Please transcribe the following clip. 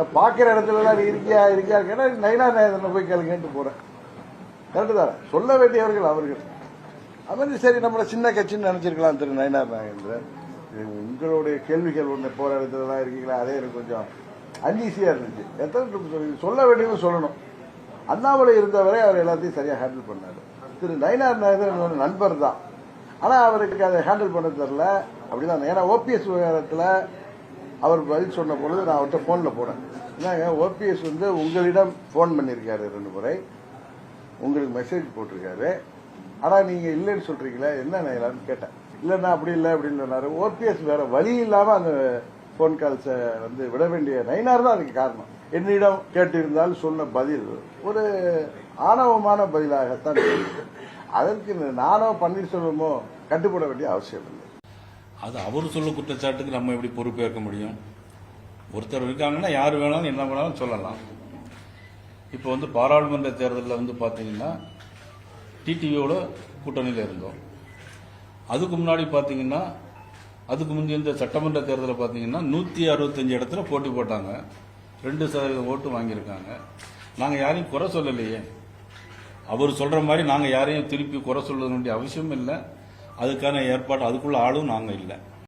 பார்க்குற இடத்துலலாம் நீ இருக்கியா இருக்கியா? கேட்டா நைனா நேரத்தில் போய் கேளுங்கன்ட்டு போகிறேன் கரெக்டு தானே? சொல்ல வேண்டியவர்கள் அவர்கள். அது மாதிரி சரி நம்மளை சின்ன கட்சின்னு நினச்சிருக்கலாம் திரு நயனார் நாகேந்திரன். உங்களுடைய கேள்விகள் ஒன்று போகிற இடத்துலலாம் இருக்கீங்களா? அதே எனக்கு கொஞ்சம் அன்ஈஸியாக இருந்துச்சு. எத்தனை சொல்லி- சொல்ல வேண்டியது சொல்லணும். அண்ணாமலை இருந்தவரை அவர் எல்லாத்தையும் சரியாக ஹேண்டில் பண்ணார். திரு நயனார் நாகேந்திரன் ஒரு நண்பர் தான் ஆனால் அவருக்கு அதை ஹேண்டில் பண்ண தெரில அப்படிதான் ஏன்னா ஓபிஎஸ் விவகாரத்தில் அவர் பதில் சொன்ன பொழுது நான் அவர்கிட்ட ஃபோனில் போனேன் என்னங்க ஓபிஎஸ் வந்து உங்களிடம் ஃபோன் பண்ணியிருக்காரு ரெண்டு முறை. உங்களுக்கு மெசேஜ் போட்டிருக்காரு. ஆனால் நீங்கள் இல்லைன்னு சொல்கிறீங்களா என்ன நயலான்னு கேட்டேன். இல்லைண்ணா அப்படி இல்லை அப்படின்னு சொன்னார். ஓபிஎஸ் வேற வழி இல்லாமல் அந்த ஃபோன் கால்ஸை வந்து விட வேண்டிய நைனார் தான் அதுக்கு காரணம். என்னிடம் கேட்டிருந்தால் சொன்ன பதில் ஒரு ஆணவமான பதிலாகத்தான் அதற்கு நானோ பன்னீர்செல்வமோ கட்டுப்பட வேண்டிய அவசியம் இல்லை. அது அவர் சொல்ல குற்றச்சாட்டுக்கு நம்ம எப்படி பொறுப்பேற்க முடியும்? ஒருத்தர் இருக்காங்கன்னா யார் வேணாலும் என்ன வேணாலும் சொல்லலாம். இப்போ வந்து பாராளுமன்ற தேர்தலில் வந்து பார்த்தீங்கன்னா டிடிவியோட கூட்டணியில் இருந்தோம். அதுக்கு முன்னாடி பார்த்தீங்கன்னா அதுக்கு முந்தைய இந்த சட்டமன்ற தேர்தலில் பார்த்தீங்கன்னா நூற்றி அறுபத்தஞ்சு இடத்துல போட்டி போட்டாங்க. ரெண்டு சதவீதம் ஓட்டு வாங்கியிருக்காங்க. நாங்கள் யாரையும் குறை சொல்லலையே. அவர் சொல்கிற மாதிரி நாங்கள் யாரையும் திருப்பி குறை சொல்ல வேண்டிய அவசியம் இல்லை. அதுக்கான ஏற்பாடு அதுக்குள்ள ஆளும் நாங்கள் இல்லை.